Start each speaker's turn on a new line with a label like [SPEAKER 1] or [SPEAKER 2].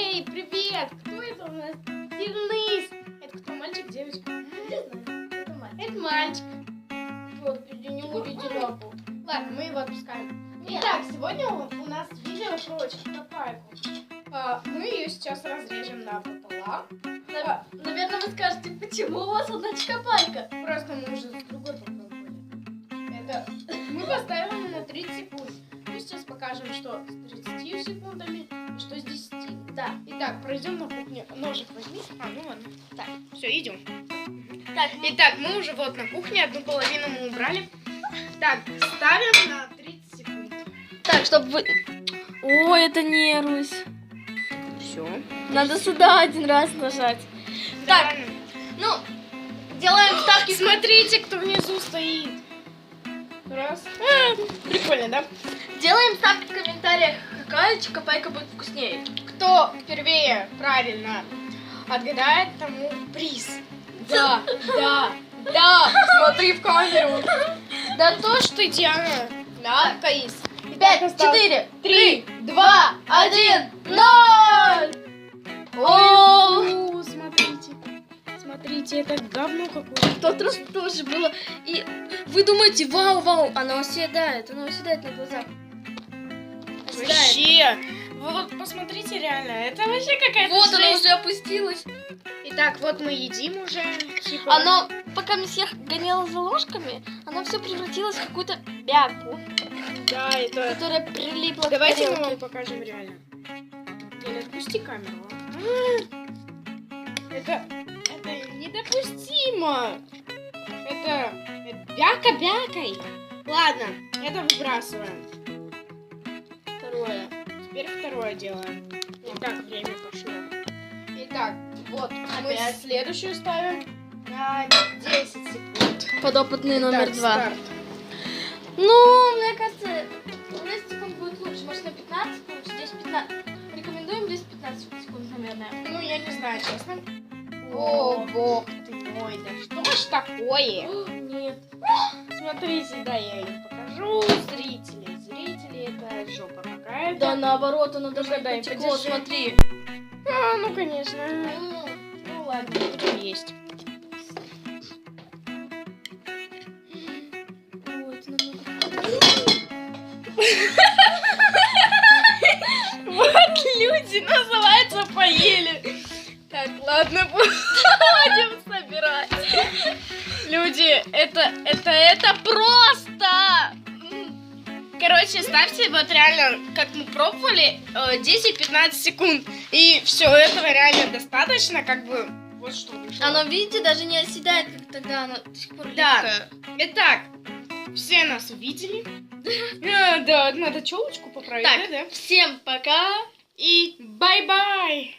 [SPEAKER 1] Эй, привет! Кто это у нас? Денис! Это кто, мальчик, девочка?
[SPEAKER 2] Не знаю. Это мать.
[SPEAKER 1] Это мальчик. Вот, впереди него видели лапу. Ладно, мы его отпускаем. Итак, сегодня у нас видео про чикопайку. А, Мы ее сейчас разрежем на пополам. А,
[SPEAKER 2] Наверное, вы скажете, почему у вас одна чикопайка?
[SPEAKER 1] Просто мы уже с другой попробовали. Это мы поставим на 30 секунд. Мы сейчас покажем, что с 30 секундами и что с 10.
[SPEAKER 2] Да.
[SPEAKER 1] Итак, пройдем на кухню. Ножик возьми. А, ну ладно.
[SPEAKER 2] Так.
[SPEAKER 1] Все, идем.
[SPEAKER 2] Так,
[SPEAKER 1] Итак, мы уже вот на кухне, одну половину мы убрали. Так, ставим на 30 секунд.
[SPEAKER 2] так, чтобы вы... Ой, это не Русь.
[SPEAKER 1] Все.
[SPEAKER 2] Надо сюда один раз нажать. Так, ну, делаем ставки.
[SPEAKER 1] смотрите, кто внизу стоит. Раз. А, прикольно, да?
[SPEAKER 2] Делаем ставки в комментариях, какая чикопайка будет вкуснее.
[SPEAKER 1] Кто впервые правильно отгадает, тому приз. Да, да, да. Смотри в камеру. Да то, что Диана. Да, Таис.
[SPEAKER 2] Пять, четыре,
[SPEAKER 1] Три,
[SPEAKER 2] два, один, ноль! О,
[SPEAKER 1] смотрите. Смотрите, это говно какое-то.
[SPEAKER 2] в тот раз тоже было. И вы думаете, вау, вау, она уседает, она уседает на глазах. Оседает.
[SPEAKER 1] Вообще. Вот посмотрите реально. Это вообще какая-то
[SPEAKER 2] Вот она уже опустилась.
[SPEAKER 1] Итак, вот мы едим уже. Типа.
[SPEAKER 2] Оно, пока месье гоняла за ложками, оно все превратилось в какую-то бяку,
[SPEAKER 1] Да, это...
[SPEAKER 2] которая прилипла к
[SPEAKER 1] Давайте мы
[SPEAKER 2] тарелке.
[SPEAKER 1] вам покажем реально. Или отпусти камеру. а. Это... Это недопустимо. Это... это Бяка-бякой. Ладно, это выбрасываем.
[SPEAKER 2] Второе.
[SPEAKER 1] Делаем. Итак, время пошло. Итак, вот мы
[SPEAKER 2] Опять.
[SPEAKER 1] следующую ставим на 10 секунд.
[SPEAKER 2] Подопытный номер
[SPEAKER 1] Так,
[SPEAKER 2] два.
[SPEAKER 1] старт.
[SPEAKER 2] Ну, мне кажется, 10 секунд будет лучше. Может, на 15 лучше? Здесь 15. Рекомендуем 10-15 секунд, наверное.
[SPEAKER 1] Ну, я не знаю, честно. О, бог ты мой, да что ж такое?
[SPEAKER 2] Нет.
[SPEAKER 1] Смотрите, да, я их покажу. Зрители, зрители, это жопа какая-то.
[SPEAKER 2] Да наоборот, оно даже
[SPEAKER 1] дай,
[SPEAKER 2] потекло, смотри.
[SPEAKER 1] А, ну, конечно.
[SPEAKER 2] М.
[SPEAKER 1] Ну, ладно, есть.
[SPEAKER 2] Ой, это намного-
[SPEAKER 1] Вот люди, называется, поели. Так, ладно, будем собирать. Люди, это, это, это просто! Короче, ставьте вот реально, как мы пробовали, э, 10-15 секунд. И все, этого реально достаточно, как бы, вот что вышло.
[SPEAKER 2] Оно, видите, даже не оседает, как тогда оно до сих пор
[SPEAKER 1] Да.
[SPEAKER 2] липкое.
[SPEAKER 1] Итак, все нас увидели. А, Да, надо челочку поправить,
[SPEAKER 2] Так.
[SPEAKER 1] да?
[SPEAKER 2] Всем пока!
[SPEAKER 1] И бай-бай!